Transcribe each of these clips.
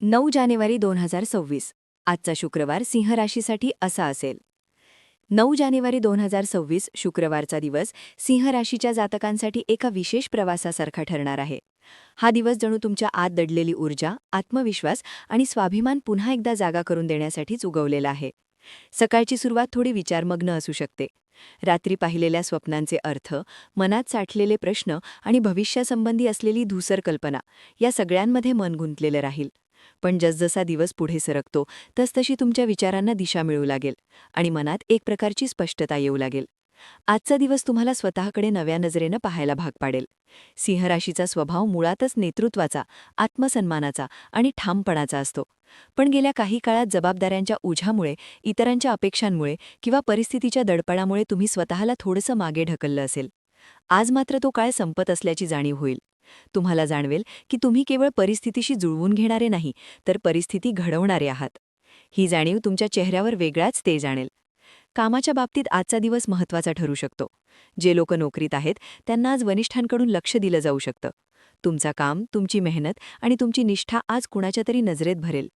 नऊ जानेवारी दोन हजार सव्वीस. आजचा शुक्रवार सिंह राशीसाठी असा असेल. नऊ जानेवारी दोन हजार सव्वीस शुक्रवारचा दिवस सिंह राशीच्या जातकांसाठी एका विशेष प्रवासासारखा ठरणार आहे. हा दिवस जणू तुमच्या आत दडलेली ऊर्जा आत्मविश्वास आणि स्वाभिमान पुन्हा एकदा जागा करून देण्यासाठीच उगवलेला आहे. सकाळची सुरुवात थोडी विचारमग्न असू शकते. रात्री पाहिलेल्या स्वप्नांचे अर्थ मनात साठलेले प्रश्न आणि भविष्यासंबंधी असलेली धूसर कल्पना या सगळ्यांमध्ये मन गुंतलेलं राहील. पण जसजसा दिवस पुढे सरकतो तसतशी तुमच्या विचारांना दिशा मिळू लागेल आणि मनात एक प्रकारची स्पष्टता येऊ लागेल. आजचा दिवस तुम्हाला स्वतःकडे नव्या नजरेनं पाहायला भाग पाडेल. सिंहराशीचा स्वभाव मुळातच नेतृत्वाचा आत्मसन्मानाचा आणि ठामपणाचा असतो. पण गेल्या काही काळात जबाबदाऱ्यांच्या ओझ्यामुळे इतरांच्या अपेक्षांमुळे किंवा परिस्थितीच्या दडपणामुळे तुम्ही स्वतःला थोडंसं मागे ढकललं असेल. आज मात्र तो काळ संपत असल्याची जाणीव होईल. तुम्हाला जाणवेल की तुम्ही केवळ परिस्थितीशी जुळवून घेणारे नाही तर परिस्थिती घडवणारे आहात. ही जाणीव तुमच्या चेहऱ्यावर वेगळाच तेज आणेल. कामाच्या बाबतीत आजचा दिवस महत्त्वाचा ठरू शकतो. जे लोक नोकरीत आहेत त्यांना आज वनिष्ठांकडून लक्ष दिलं जाऊ शकतं. तुमचा काम तुमची मेहनत आणि तुमची निष्ठा आज कुणाच्या तरी नजरेत भरेल.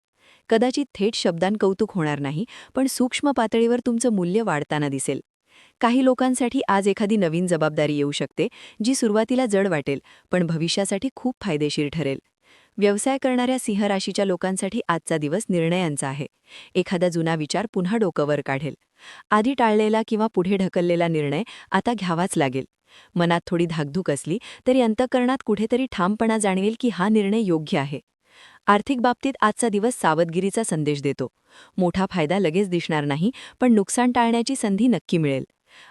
कदाचित थेट शब्दांकौतुक कौतुक होणार नाही पण सूक्ष्म पातळीवर तुमचं मूल्य वाढताना दिसेल. काही लोकांसाठी आज एखादी नवीन जबाबदारी येऊ शकते जी सुरुवातीला जड वाटेल पण भविष्यासाठी खूप फायदेशीर ठरेल. व्यवसाय करणाऱ्या सिंह राशीच्या लोकांसाठी आजचा दिवस निर्णयांचा आहे. एखादा जुना विचार पुन्हा डोकंवर काढेल. आधी टाळलेला किंवा पुढे ढकललेला निर्णय आता घ्यावाच लागेल. मनात थोडी धाकधूक असली तरी अंतकरणात कुठेतरी ठामपणा जाणवेल की हा निर्णय योग्य आहे. आर्थिक बाबतीत आजचा दिवस सावधगिरीचा संदेश देतो. मोठा फायदा लगेच दिसणार नाही पण नुकसान टाळण्याची संधी नक्की मिळेल.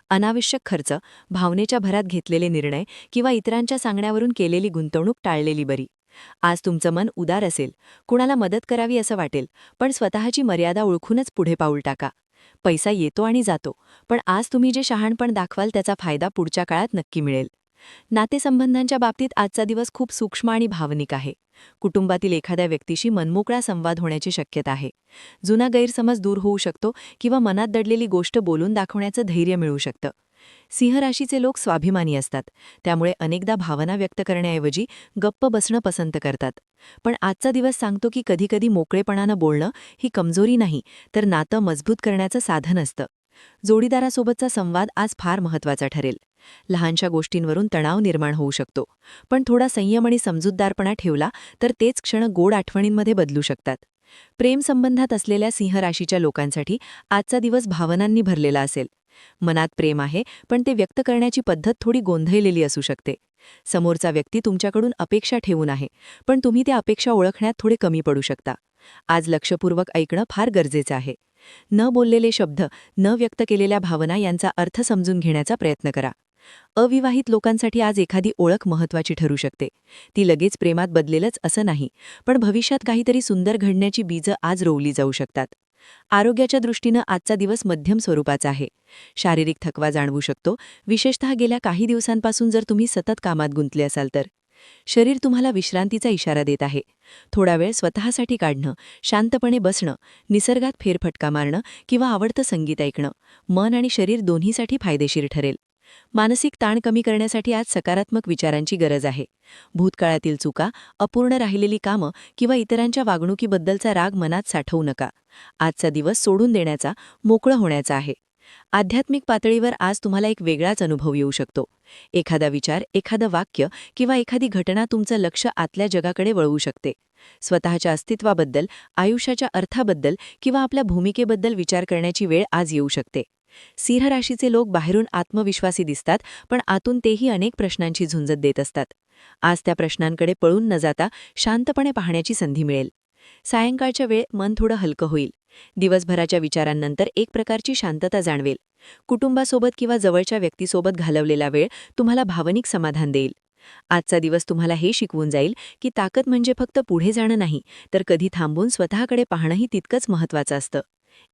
अनावश्यक खर्च भावनेच्या भरात घेतलेले निर्णय किंवा इतरांच्या सांगण्यावरून केलेली गुंतवणूक टाळलेली बरी. आज तुमचं मन उदार असेल कुणाला मदत करावी असं वाटेल पण स्वतःची मर्यादा ओळखूनच पुढे पाऊल टाका. पैसा येतो आणि जातो पण आज तुम्ही जे शहाणपण दाखवाल त्याचा फायदा पुढच्या काळात नक्की मिळेल. नातेसंबंधांच्या बाबतीत आजचा दिवस खूप सूक्ष्म आणि भावनिक आहे. कुटुंबातील एखाद्या व्यक्तीशी मनमोकळा संवाद होण्याची शक्यता आहे. जुना गैरसमज दूर होऊ शकतो किंवा मनात दडलेली गोष्ट बोलून दाखवण्याचं धैर्य मिळू शकतं. सिंहराशीचे लोक स्वाभिमानी असतात. त्यामुळे अनेकदा भावना व्यक्त करण्याऐवजी गप्प बसणं पसंत करतात. पण आजचा दिवस सांगतो की कधीकधी मोकळेपणानं बोलणं ही कमजोरी नाही तर नातं मजबूत करण्याचं साधन असतं. जोडीदारासोबतचा संवाद आज फार महत्त्वाचा ठरेल. लहानशा गोष्टींवरून तणाव निर्माण होऊ शकतो. पण थोडा संयम आणि समजूतदारपणा ठेवला तर तेच क्षण गोड आठवणींमध्ये बदलू शकतात. प्रेमसंबंधात असलेल्या सिंहराशीच्या लोकांसाठी आजचा दिवस भावनांनी भरलेला असेल. मनात प्रेम आहे पण ते व्यक्त करण्याची पद्धत थोडी गोंधळलेली असू शकते. समोरचा व्यक्ती तुमच्याकडून अपेक्षा ठेवून आहे पण तुम्ही त्या अपेक्षा ओळखण्यात थोडे कमी पडू शकता. आज लक्षपूर्वक ऐकणं फार गरजेचं आहे. न बोललेले शब्द न व्यक्त केलेल्या भावना यांचा अर्थ समजून घेण्याचा प्रयत्न करा. अविवाहित लोकांसाठी आज एखादी ओळख महत्वाची ठरू शकते. ती लगेच प्रेमात बदलेलच असं नाही पण भविष्यात काहीतरी सुंदर घडण्याची बीजं आज रोवली जाऊ शकतात. आरोग्याच्या दृष्टीनं आजचा दिवस मध्यम स्वरूपाचा आहे. शारीरिक थकवा जाणवू शकतो. विशेषतः गेल्या काही दिवसांपासून जर तुम्ही सतत कामात गुंतले असाल तर. शरीर तुम्हाला विश्रांतीचा इशारा देत आहे. थोडा वेळ स्वतःसाठी काढणं शांतपणे बसणं निसर्गात फेरफटका मारणं किंवा आवडतं संगीत ऐकणं मन आणि शरीर दोन्हीसाठी फायदेशीर ठरेल. मानसिक ताण कमी करण्यासाठी आज सकारात्मक विचारांची गरज आहे. भूतकाळातील चुका अपूर्ण राहिलेली कामं किंवा इतरांच्या वागणुकीबद्दलचा राग मनात साठवू नका. आजचा दिवस सोडून देण्याचा मोकळं होण्याचा आहे. आध्यात्मिक पातळीवर आज तुम्हाला एक वेगळाच अनुभव येऊ शकतो. एखादा विचार एखादं वाक्य किंवा एखादी घटना तुमचं लक्ष आतल्या जगाकडे वळवू शकते. स्वतःच्या अस्तित्वाबद्दल आयुष्याच्या अर्थाबद्दल किंवा आपल्या भूमिकेबद्दल विचार करण्याची वेळ आज येऊ शकते. सिंह राशीचे लोक बाहेरून आत्मविश्वासी दिसतात पण आतून तेही अनेक प्रश्नांची झुंजत देत असतात. आज त्या प्रश्नांकडे पळून न जाता शांतपणे पाहण्याची संधी मिळेल. सायंकाळच्या वेळ मन थोडं हलकं होईल. दिवसभराच्या विचारांनंतर एक प्रकारची शांतता जाणवेल. कुटुंबासोबत किंवा जवळच्या व्यक्तीसोबत घालवलेला वेळ तुम्हाला भावनिक समाधान देईल. आजचा दिवस तुम्हाला हे शिकवून जाईल की ताकद म्हणजे फक्त पुढे जाणं नाही तर कधी थांबून स्वतःकडे पाहणंही तितकंच महत्त्वाचं असतं.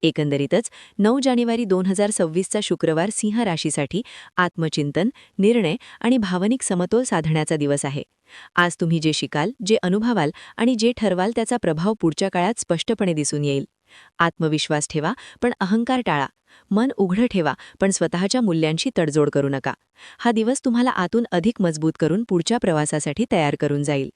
एकंदरीतच नऊ जानेवारी दोन हजार सव्वीसचा शुक्रवार सिंह राशीसाठी आत्मचिंतन निर्णय आणि भावनिक समतोल साधण्याचा दिवस आहे. आज तुम्ही जे शिकाल जे अनुभवाल आणि जे ठरवाल त्याचा प्रभाव पुढच्या काळात स्पष्टपणे दिसून येईल. आत्मविश्वास ठेवा पण अहंकार टाळा. मन उघडं ठेवा पण स्वतःच्या मूल्यांशी तडजोड करू नका. हा दिवस तुम्हाला आतून अधिक मजबूत करून पुढच्या प्रवासासाठी तयार करून जाईल.